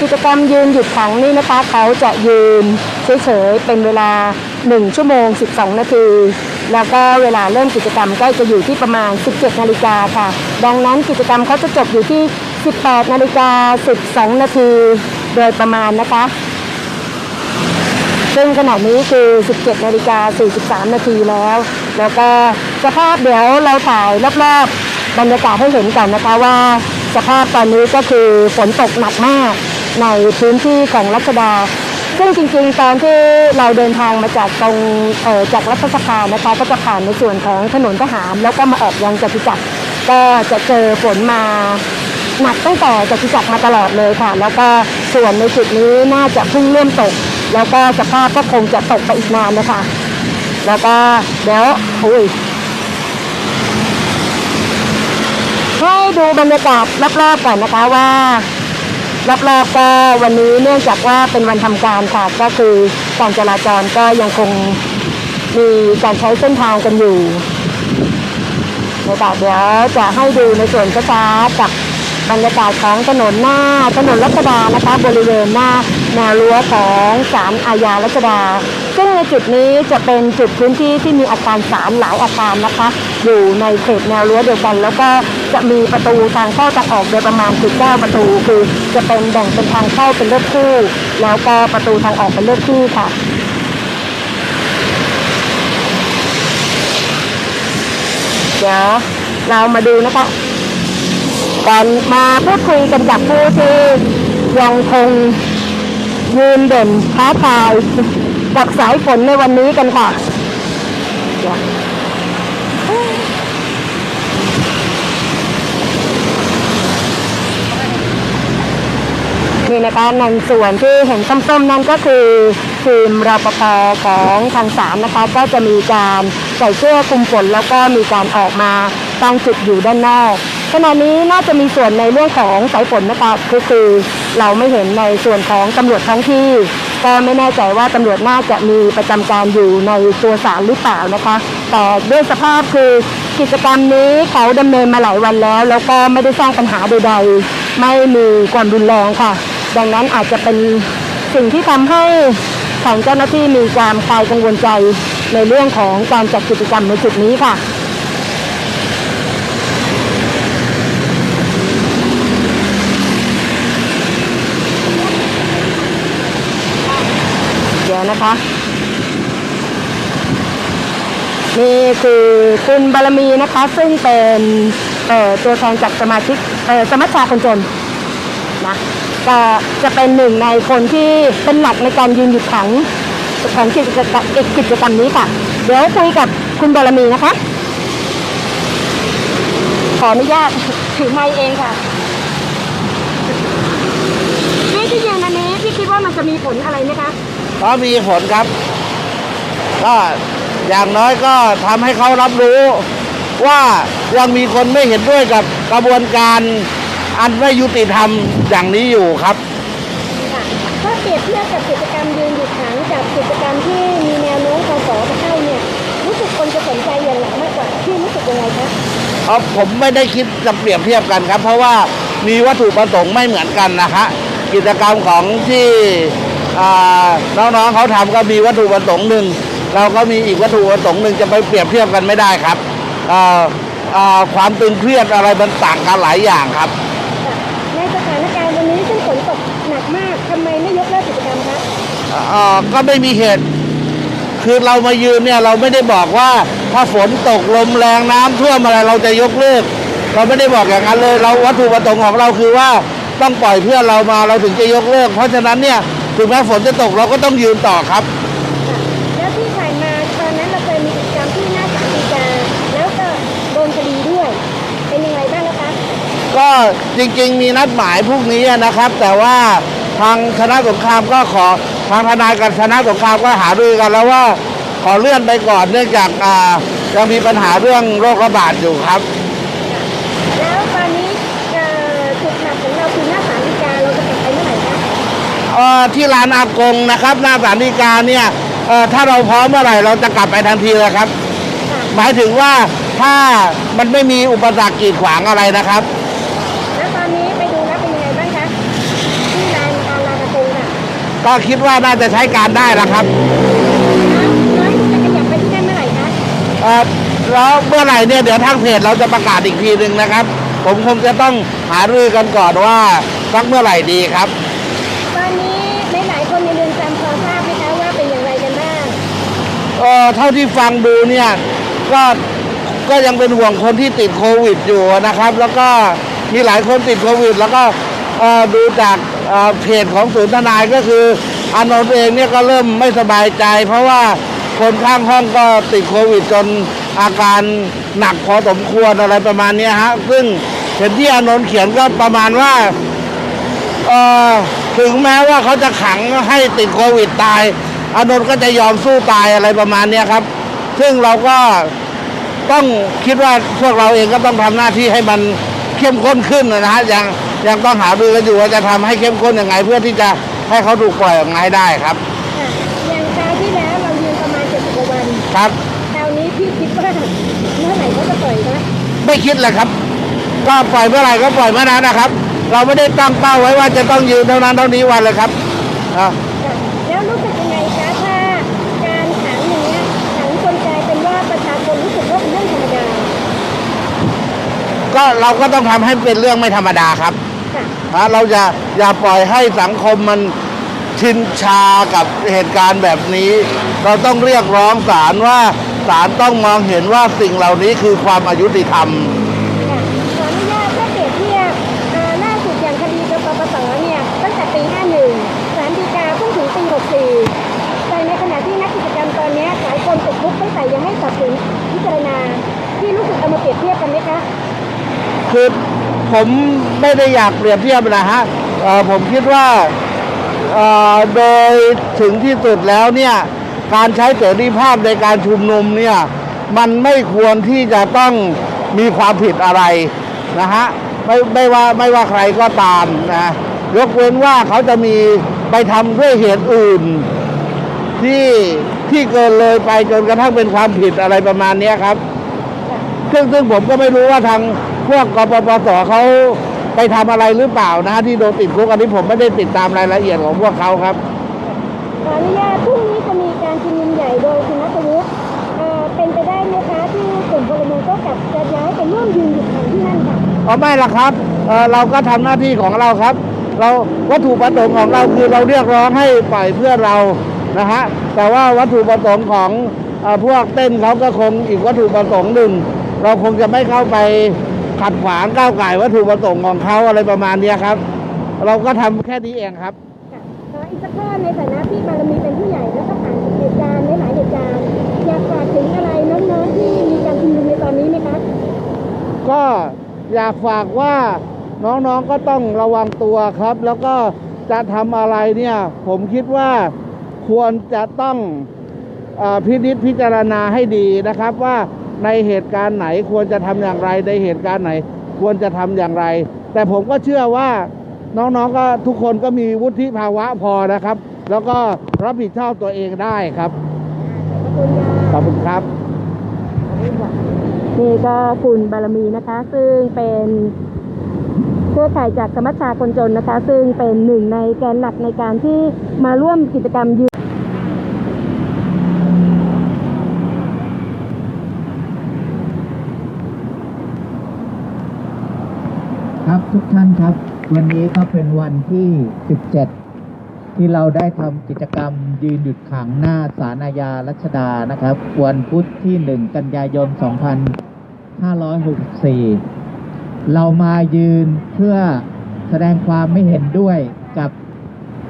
กิจกรรมยืนหยุดขังนี่นะคะเขาจะยืนเฉยๆเป็นเวลา 1 ชั่วโมง 12 นาที แล้วก็เวลาเริ่มกิจกรรมก็จะอยู่ที่ประมาณ 17 นาฬิกาค่ะ ดังนั้นกิจกรรมเขาจะจบอยู่ที่ 18 นาฬิกา 12 นาทีโดยประมาณนะคะ ซึ่งขณะนี้คือ 17 นาฬิกา 43 นาทีแล้ว แล้วก็สภาพเดี๋ยวเราถ่ายรอบๆบรรยากาศให้เห็นกันนะคะว่าสภาพตอนนี้ก็คือฝนตกหนักมาก ในพื้นที่ของรัชดา ซึ่งจริงๆ ตอนที่เราเดินทางมาจากตรงเอ่อจากรัฐสภานะคะก็จะผ่านในส่วนของถนนทหาร แล้วก็มาออกยังจตุจักรก็จะเจอฝนมาหนักตั้งแต่จตุจักรมาตลอดเลยค่ะ แล้วก็ส่วนในจุดนี้น่าจะเพิ่งเริ่มตก แล้วก็สภาพก็คงจะตกไปอีกนานนะคะแล้วก็เดี๋ยวอุ้ยให้ดูบรรยากาศรอบๆก่อนนะคะว่า รอบๆก็วันนี้เนื่องจากว่าเป็นวันทำการค่ะก็คือการจราจรก็ยังคงมีการใช้เส้นทางกันอยู่ในแต่เดี๋ยวจะให้ดูในส่วนช้าๆกับบรรยากาศของถนนหน้าถนนรัชดานะคะบริเวณหน้า แนวรั้วของศาลอาญารัชดา ซึ่งในจุดนี้จะเป็นจุดพื้นที่ที่มีอาคารศาลหลายอาคารนะคะ อยู่ในเขตแนวรั้วเดียวกัน แล้วก็จะมีประตูทางเข้าทางออกโดยประมาณ19ประตู คือจะเป็นแบ่งเป็นทางเข้าเป็นเลขคู่ แล้วก็ประตูทางออกเป็นเลขคู่ค่ะเดี๋ยวเรามาดูนะคะก่อนมาพูดคุยกันกับผู้ที่ยังคง ยืนเด่นท้าทายกับสายฝนในวันนี้กันค่ะนี่นะคะในส่วนที่เห็นส้มๆนั่นก็คือทีมรปภของทางสามนะคะ ก็จะมีการใส่เสื้อคลุมฝนแล้วก็มีการออกมาตั้งจุดอยู่ด้านนอก ขณะนี้น่าจะมีส่วนในเรื่องของสายฝนนะคะก็คือเราไม่เห็นในส่วนของตำรวจท้องที่ ก็ไม่แน่ใจว่าตำรวจน่าจะมีประจำการอยู่ในตัวศาลหรือเปล่านะคะ แต่ด้วยสภาพคือกิจกรรมนี้เขาดำเนินมาหลายวันแล้ว แล้วก็ไม่ได้สร้างปัญหาใดๆ ไม่มีความรุนแรงค่ะ ดังนั้นอาจจะเป็นสิ่งที่ทำให้ทางเจ้าหน้าที่มีความคลายกังวลใจในเรื่องของการจัดกิจกรรมในจุดนี้ค่ะ เดี๋ยว นะคะ นี่คือคุณบารมีนะคะ ซึ่งเป็นเอ่อตัวแทนจากสมาชิกสมัชชาคนจนนะก็จะเป็นหนึ่งในคนที่เป็นหลักในการยืนหยุดขังของกิจกรรมกิจกรรมนี้ค่ะ เดี๋ยวคุยกับคุณบารมีนะคะ ขออนุญาตถือไมค์เองค่ะพี่ที่ยืนอันนี้พี่คิดว่ามันจะมีผลอะไรไหมคะ ก็มีผลครับ ก็อย่างน้อยก็ทำให้เขารับรู้ว่ายังมีคนไม่เห็นด้วยกับกระบวนการอันไม่ยุติธรรมอย่างนี้อยู่ครับ ค่ะถ้าเปรียบเทียบกับกิจกรรมยืนหยุดขังกับกิจกรรมที่มีแนวโน้มกสจะเข้าเนี่ยรู้สึกคนจะสนใจอย่างหนักมากกว่าที่รู้สึกยังไงคะเพราะผมไม่ได้คิดจะเปรียบเทียบกันครับ เพราะว่ามีวัตถุประสงค์ไม่เหมือนกันนะคะกิจกรรมของที่อ่า น้องๆเขาทำก็มีวัตถุประสงค์หนึ่งเราก็มีอีกวัตถุประสงค์หนึ่งจะไปเปรียบเทียบกันไม่ได้ครับอ่าอ่าความตึงเครียดอะไรมันต่างกันหลายอย่างครับในสถานการณ์วันนี้ซึ่งฝนตกหนักมากทำไมไม่ยกเลิกกิจกรรมคะเอ่อก็ไม่มีเหตุ คือเรามายืนเนี่ยเราไม่ได้บอกว่าถ้าฝนตกลมแรงน้ำท่วมอะไรเราจะยกเลิกเราไม่ได้บอกอย่างนั้นเลย เราวัตถุประสงค์ของเราคือว่าต้องปล่อยเพื่อนเรามาเราถึงจะยกเลิก เพราะฉะนั้นเนี่ย ถึงแม้ฝนจะตกเราก็ต้องยืนต่อครับ แล้วที่ผ่านมาตอนนั้นเราเคยมีกิจกรรมที่หน้าศาลฎีกาแล้วก็โดนคดีด้วย เป็นยังไงบ้างนะคะก็จริงๆ มีนัดหมายพรุ่งนี้นะครับ แต่ว่าทางชนะสงครามก็ขอทางทนายกับชนะสงครามก็หารือกันแล้วว่าขอเลื่อนไปก่อนเนื่องจากอ่ายังมีปัญหาเรื่องโรคระบาดอยู่ครับ ที่ร้านอากงนะครับ หน้าสารดีกาเนี่ยเอ่อถ้าเราพร้อมเมื่อไหร่เราจะกลับไปทันทีเลยครับค่ะหมายถึงว่าถ้ามันไม่มีอุปสรรคกีดขวางอะไรนะครับ แล้วตอนนี้ไปดูแล้วเป็นยังไงบ้างคะที่ลานอาก็คิดว่าน่าจะใช้การได้แล้วครับน้อยจะขยับไปที่นั่นเมื่อไหร่คะเอ่อแล้วเมื่อไหร่เนี่ยเดี๋ยวทางเพจเราจะประกาศอีกทีหนึ่งนะครับ ผมคงจะต้องหารือกันก่อนว่าสักเมื่อไหร่ดีครับ อเท่าที่ฟังดูเนี่ยก็ก็ยังเป็นห่วงคนที่ติดโควิดอยู่นะครับ แล้วก็มีหลายคนติดโควิด แล้วก็ดูจากเพจของศูนย์ทนายก็คืออานนท์เองเนี่ยก็เริ่มไม่สบายใจ เพราะว่าคนข้างห้องก็ติดโควิดจนอาการหนักพอสมควรอะไรประมาณนี้ฮะซึ่งเห็นที่อานนท์เขียนก็ประมาณว่าถึงแม้ว่าเขาจะขังให้ติดโควิดตาย อานนท์ก็จะยอมสู้ตายอะไรประมาณเนี้ยครับ ซึ่งเราก็ต้องคิดว่าพวกเราเองก็ต้องทำหน้าที่ให้มันเข้มข้นขึ้นนะฮะยังยังต้องหารือกันอยู่ว่าจะทำให้เข้มข้นยังไง เพื่อที่จะให้เขาถูกปล่อยออกมาให้ได้ครับค่ะอย่างคราวที่แล้วเรายืนประมาณ70กว่าวันครับคราวนี้พี่คิดว่าเมื่อไหร่เขาจะปล่อยคะไม่คิดเลยครับ ก็ปล่อยเมื่อไหร่ก็ปล่อยเมื่อนั้นนะครับ เราไม่ได้ตั้งเป้าไว้ว่าจะต้องยืนเท่านั้นเท่านี้วันเลยครับอ่า ค่ะแล้วรู้สึกยังไงคะถ้าการขังอย่างเงี้ยขังจนกลายเป็นว่าประชาชนรู้สึกว่าเป็นเรื่องธรรมดา ก็เราก็ต้องทำให้เป็นเรื่องไม่ธรรมดาครับค่ะนะเราอย่าอย่าปล่อยให้สังคมมันชินชากับเหตุการณ์แบบนี้ เราต้องเรียกร้องศาลว่าศาลต้องมองเห็นว่าสิ่งเหล่านี้คือความอายุติธรรม ค่ะขออนุญาตถ้าเปรียบเทียบเอ่อล่าสุดอย่างคดีกปปสเนี่ยตั้งแต่ปี 51ศาลฎีกาเพิ่งถึงปี 64 แต่ในขณะที่นักกิจกรรมตอนเนี้ยหลายคนติดคุกตั้งแต่ยังไม่ตัดสินพิจารณาที่รู้สึกเอามาเปรียบเทียบกันไหมคะ คือผมไม่ได้อยากเปรียบเทียบนะฮะผมคิดว่าโดยถึงที่สุดแล้วเนี่ยการใช้เสรีภาพในการชุมนุมเนี่ยมันไม่ควรที่จะต้องมีความผิดอะไรนะฮะไม่ไม่ว่าไม่ว่าใครก็ตามนะยกเว้นว่าเขาจะมีไปทำด้วยเหตุอื่น ที่ที่เกินเลยไปจนกระทั่งเป็นความผิดอะไรประมาณนี้ครับ ซึ่งซึ่งผมก็ไม่รู้ว่าทางพวกกปปสเขาไปทำอะไรหรือเปล่านะฮะที่โดนติดคุกอันนี้ผมไม่ได้ติดตามรายละเอียดของพวกเขาครับขออนุญาตพรุ่งนี้จะมีการชุมนุมใหญ่โดยคุณนัทวุฒิเอ่อเป็นไปได้ไหมคะที่กลุ่มพลเมืองก็กลับจะย้ายไปร่วมยืนหยุดขังที่นั่นค่ะอ๋อไม่ละครับเอ่อเราก็ทำหน้าที่ของเราครับ เราวัตถุประสงค์ของเราคือเราเรียกร้องให้ปล่อยเพื่อนเรานะฮะแต่ว่าวัตถุประสงค์ของเอ่อพวกเต้นเขาก็คงอีกวัตถุประสงค์หนึ่ง เราคงจะไม่เข้าไปขัดขวางก้าวไก่ายวัตถุประสงค์ของเขาอะไรประมาณเนี้ยครับ เราก็ทำแค่นี้เองครับ ค่ะขออีกสักข้อในฐานะที่บารมีเป็นผู้ใหญ่แล้วก็ผ่านเหตุการณ์หลายๆเหตุการณ์อยากฝากถึงอะไรน้องๆที่มีการชุมนุมในตอนนี้ไหมคะ ก็อยากฝากว่าน้องๆก็ต้องระวังตัวครับ แล้วก็จะทำอะไรเนี่ย ผมคิดว่าควรจะต้องเออพินิจพิจารณาให้ดีนะครับว่า ในเหตุการณ์ไหนควรจะทำอย่างไร ในเหตุการณ์ไหน ควรจะทำอย่างไร แต่ผมก็เชื่อว่าน้องๆก็ทุกคนก็มีวุฒิภาวะพอนะครับ แล้วก็รับผิดชอบตัวเองได้ครับขอบคุณค่ะขอบคุณครับนี่ก็คุณบารมีนะคะ ซึ่งเป็นเครือข่ายจากสมัชชาคนจนนะคะ ซึ่งเป็นหนึ่งในแกนหลักในการที่มาร่วมกิจกรรมยืน ครับ ทุกท่านครับ วันนี้ก็เป็นวันที่ 17 ที่เราได้ทำกิจกรรมยืนหยุดขังหน้าศาลอาญารัชดานะครับ วันพุธที่ 1 กันยายน 2564 เรามายืนเพื่อแสดงความไม่เห็นด้วยกับ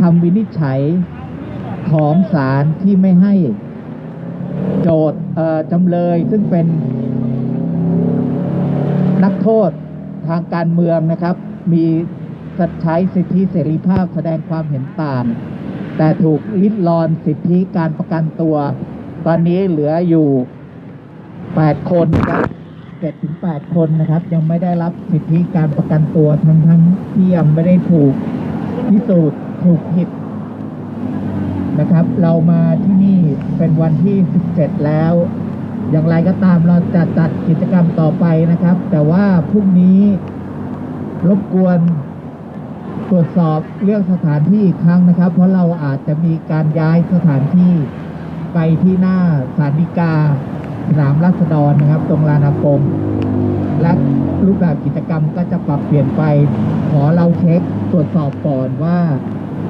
คำวินิจฉัยของศาลที่ไม่ให้โจทย์จำเลยซึ่งเป็นนักโทษ ทางการเมืองนะครับ มีใช้สิทธิเสรีภาพแสดงความเห็นต่าง แต่ถูกลิดรอนสิทธิการประกันตัว ตอนนี้เหลืออยู่ 8 คนนะครับ7ถึง8คนนะครับ ยังไม่ได้รับสิทธิการประกันตัวทั้งทั้งที่ยังไม่ได้ถูกพิสูจน์ถูกผิดนะครับ เรามาที่นี่เป็นวันที่ 17 แล้ว อย่างไรก็ตามเราจะจัดกิจกรรมต่อไปนะครับ แต่ว่าพรุ่งนี้รบกวนตรวจสอบเรื่องสถานที่อีกครั้งนะครับ เพราะเราอาจจะมีการย้ายสถานที่ไปที่หน้าสารดีกาสนามราษฎรนะครับ ตรงลานอากงและรูปแบบกิจกรรมก็จะปรับเปลี่ยนไป ขอเราเช็คตรวจสอบก่อนว่า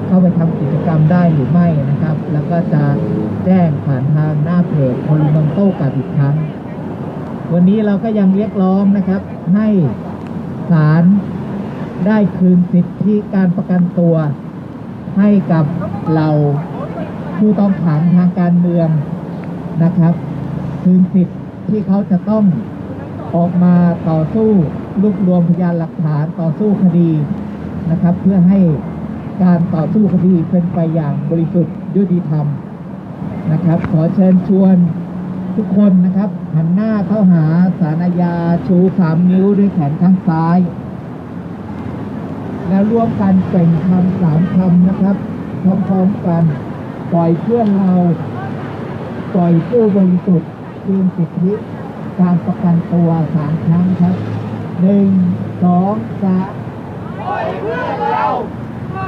เข้าไปทำกิจกรรมได้หรือไม่นะครับ แล้วก็จะแจ้งผ่านทางหน้าเพจพลเมืองโต้กลับอีกครั้ง วันนี้เราก็ยังเรียกร้องนะครับ ให้ศาลได้คืนสิทธิการประกันตัว ให้กับเราผู้ต้องขังทางการเมืองนะครับ คืนสิทธิที่เขาจะต้องออกมาต่อสู้รวบรวมพยานหลักฐานต่อสู้คดีนะครับ เพื่อให้ การต่อสู้คดีเป็นไปอย่างบริสุทธิ์ยุติธรรมนะครับ ขอเชิญชวนทุกคนนะครับหันหน้าเข้าหาสารอาญาชูสามนิ้วด้วยแขนข้างซ้าย แล้วร่วมกันเป่งคำสามคำนะครับพร้อมๆกันปล่อยเพื่อนเรา ปล่อยผู้บริสุทธิ์คืนสิทธิการประกันตัวสามครั้งครับหนึ่งสองสามขอยเพื่อนเรา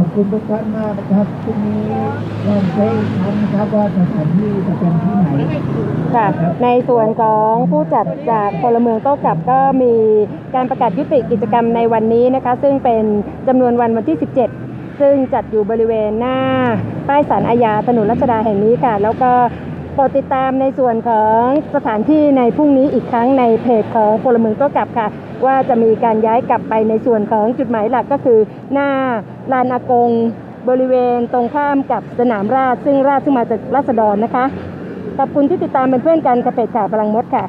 ณทุกท่านมากนะครับพรุ่งนี้ลองเช็คครั้งนะครับว่าสถานที่จะเป็นที่ไหน ค่ะ ในส่วนของผู้จัดจากพลเมืองโต้กลับก็มีการประกาศยุติกิจกรรมในวันนี้นะคะ ซึ่งเป็นจำนวนวันวันที่ 17 ซึ่งจัดอยู่บริเวณหน้าป้ายสารอาญาถนนรัชดาแห่งนี้ค่ะ แล้วก็โปรดติดตามในส่วนของสถานที่ในพรุ่งนี้อีกครั้งในเพจของพลเมืองโต้กลับค่ะ ว่าจะมีการย้ายกลับไปในส่วนของจุดหมายหลักก็คือ หน้าลานอากง บริเวณตรงข้ามกับสนามราชซึ่งราชซึ่งมาจากราษฎรนะคะ ขอบคุณที่ติดตามเป็นเพื่อนกันกระเพจข่าวพลังมดค่ะ